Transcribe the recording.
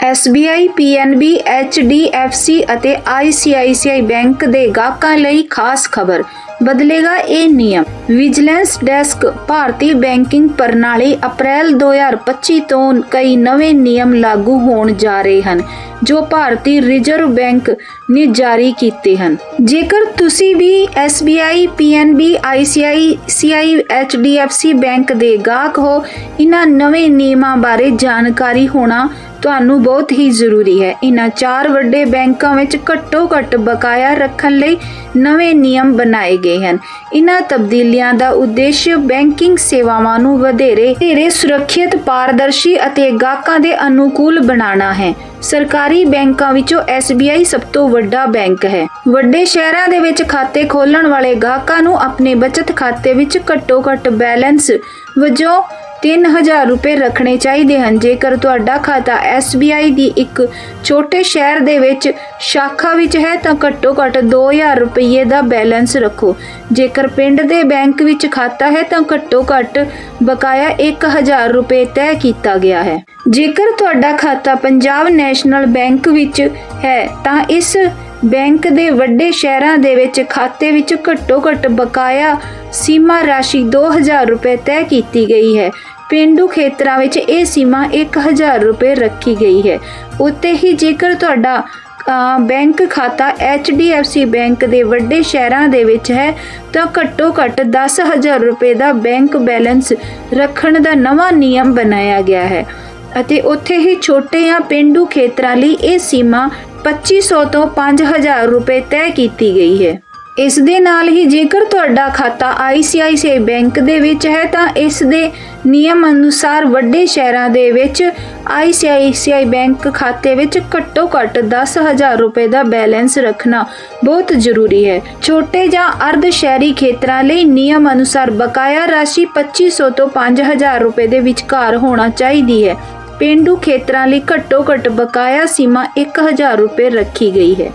SBI PNB HDFC ਅਤੇ ICICI bank ਦੇ ਗਾਹਕਾਂ ਲਈ ਖਾਸ ਖਬਰ। ਬਦਲੇਗਾ ਇਹ ਨਿਯਮ। ਵਿਜੀਲੈਂਸ ਡੈਸਕ, ਭਾਰਤੀ ਬੈਂਕਿੰਗ ਪ੍ਰਣਾਲੀ ਅਪ੍ਰੈਲ 2025 ਤੋਂ ਕਈ ਨਵੇਂ ਨਿਯਮ ਲਾਗੂ ਹੋਣ ਜਾ ਰਹੇ ਹਨ, ਜੋ ਭਾਰਤੀ ਰਿਜ਼ਰਵ ਬੈਂਕ ਨੇ ਜਾਰੀ ਕੀਤੇ ਹਨ। ਜੇਕਰ ਤੁਸੀਂ ਵੀ SBI PNB ICICI HDFC bank ਦੇ ਗਾਹਕ ਹੋ ਇਹਨਾਂ ਨਵੇਂ ਨਿਯਮਾਂ ਬਾਰੇ ਜਾਣਕਾਰੀ ਹੋਣਾ ਤੁਹਾਨੂੰ ਬਹੁਤ ਹੀ ਜ਼ਰੂਰੀ ਹੈ। ਇਹਨਾਂ ਚਾਰ ਵੱਡੇ ਬੈਂਕਾਂ ਵਿੱਚ ਘੱਟੋ ਘੱਟ ਬਕਾਇਆ ਰੱਖਣ ਲਈ ਨਵੇਂ ਨਿਯਮ ਬਣਾਏ ਗਏ ਹਨ। ਇਹਨਾਂ ਤਬਦੀਲੀਆਂ ਦਾ ਉਦੇਸ਼ ਬੈਂਕਿੰਗ ਸੇਵਾਵਾਂ ਨੂੰ ਵਧੇਰੇ ਵਧੇਰੇ ਸੁਰੱਖਿਅਤ, ਪਾਰਦਰਸ਼ੀ ਅਤੇ ਗਾਹਕਾਂ ਦੇ ਅਨੁਕੂਲ ਬਣਾਉਣਾ ਹੈ। ਸਰਕਾਰੀ ਬੈਂਕਾਂ ਵਿੱਚੋਂ SBI ਸਭ ਤੋਂ ਵੱਡਾ ਬੈਂਕ ਹੈ। ਵੱਡੇ ਸ਼ਹਿਰਾਂ ਦੇ ਵਿੱਚ ਖਾਤੇ ਖੋਲਣ ਵਾਲੇ ਗਾਹਕਾਂ ਨੂੰ ਆਪਣੇ ਬਚਤ ਖਾਤੇ ਵਿੱਚ ਘੱਟੋ ਘੱਟ ਬੈਲੈਂਸ ਵਜੋਂ 3000 ਰੁਪਏ ਰੱਖਣੇ ਚਾਹੀਦੇ ਹਨ। ਜੇਕਰ ਤੁਹਾਡਾ ਖਾਤਾ SBI ਦੀ ਇੱਕ ਛੋਟੇ ਸ਼ਹਿਰ ਦੇ ਵਿੱਚ, ਸ਼ਾਖਾ ਵਿੱਚ ਹੈ ਤਾਂ ਘੱਟੋ ਘੱਟ 2000 ਰੁਪਏ ਦਾ ਬੈਲੈਂਸ ਰੱਖੋ। ਜੇਕਰ ਪਿੰਡ ਦੇ ਬੈਂਕ ਵਿੱਚ ਖਾਤਾ ਹੈ ਤਾਂ ਘੱਟੋ ਘੱਟ ਬਕਾਇਆ 1000 ਰੁਪਏ ਤੈਅ ਕੀਤਾ ਗਿਆ ਹੈ। ਜੇਕਰ ਤੁਹਾਡਾ ਖਾਤਾ ਪੰਜਾਬ ਨੈਸ਼ਨਲ ਬੈਂਕ ਵਿੱਚ ਹੈ ਤਾਂ ਇਸ ਬੈਂਕ ਦੇ ਵੱਡੇ ਸ਼ਹਿਰਾਂ ਦੇ ਵਿੱਚ ਖਾਤੇ ਵਿੱਚ ਘੱਟੋ ਘੱਟ ਬਕਾਇਆ ਸੀਮਾ ਰਾਸ਼ੀ 2000 ਰੁਪਏ ਤੈਅ ਕੀਤੀ ਗਈ ਹੈ। ਪਿੰਡੂ ਖੇਤਰਾਂ ਵਿੱਚ ਇਹ ਸੀਮਾ 1000 ਰੁਪਏ ਰੱਖੀ ਗਈ ਹੈ। ਉੱਤੇ ਹੀ ਜੇਕਰ ਤੁਹਾਡਾ ਬੈਂਕ ਖਾਤਾ HDFC ਬੈਂਕ ਦੇ ਵੱਡੇ ਸ਼ਹਿਰਾਂ ਦੇ ਵਿੱਚ ਹੈ, ਤਾਂ ਘੱਟੋ ਘੱਟ 10000 ਰੁਪਏ ਦਾ ਬੈਂਕ ਬੈਲੈਂਸ ਰੱਖਣ ਦਾ ਨਵਾਂ ਨਿਯਮ ਬਣਾਇਆ ਗਿਆ ਹੈ। ਅਤੇ ਉੱਥੇ ਹੀ ਛੋਟੇ ਜਾਂ ਪਿੰਡੂ ਖੇਤਰਾਂ ਲਈ ਇਹ ਸੀਮਾ 2500 ਤੋਂ 5000 ਰੁਪਏ ਤੈਅ ਕੀਤੀ ਗਈ ਹੈ। ਇਸ ਦੇ ਨਾਲ ਹੀ ਜੇਕਰ ਤੁਹਾਡਾ ਖਾਤਾ ICICI ਬੈਂਕ ਦੇ ਵਿੱਚ ਹੈ ਤਾਂ ਇਸ ਦੇ ਨਿਯਮ ਅਨੁਸਾਰ ਵੱਡੇ ਸ਼ਹਿਰਾਂ ਦੇ ਵਿੱਚ ICICI ਬੈਂਕ ਖਾਤੇ ਵਿੱਚ ਘੱਟੋ ਘੱਟ 10000 ਰੁਪਏ ਦਾ ਬੈਲੈਂਸ ਰੱਖਣਾ ਬਹੁਤ ਜ਼ਰੂਰੀ ਹੈ। ਛੋਟੇ ਜਾਂ ਅਰਧ ਸ਼ਹਿਰੀ ਖੇਤਰਾਂ ਲਈ ਨਿਯਮ ਅਨੁਸਾਰ ਬਕਾਇਆ ਰਾਸ਼ੀ 2500 ਤੋਂ 5000 ਰੁਪਏ ਦੇ ਵਿਚਕਾਰ ਹੋਣਾ ਚਾਹੀਦੀ ਹੈ। ਪੇਂਡੂ ਖੇਤਰਾਂ ਲਈ ਘੱਟੋ ਘੱਟ ਬਕਾਇਆ ਸੀਮਾ 1000 ਰੁਪਏ ਰੱਖੀ ਗਈ ਹੈ।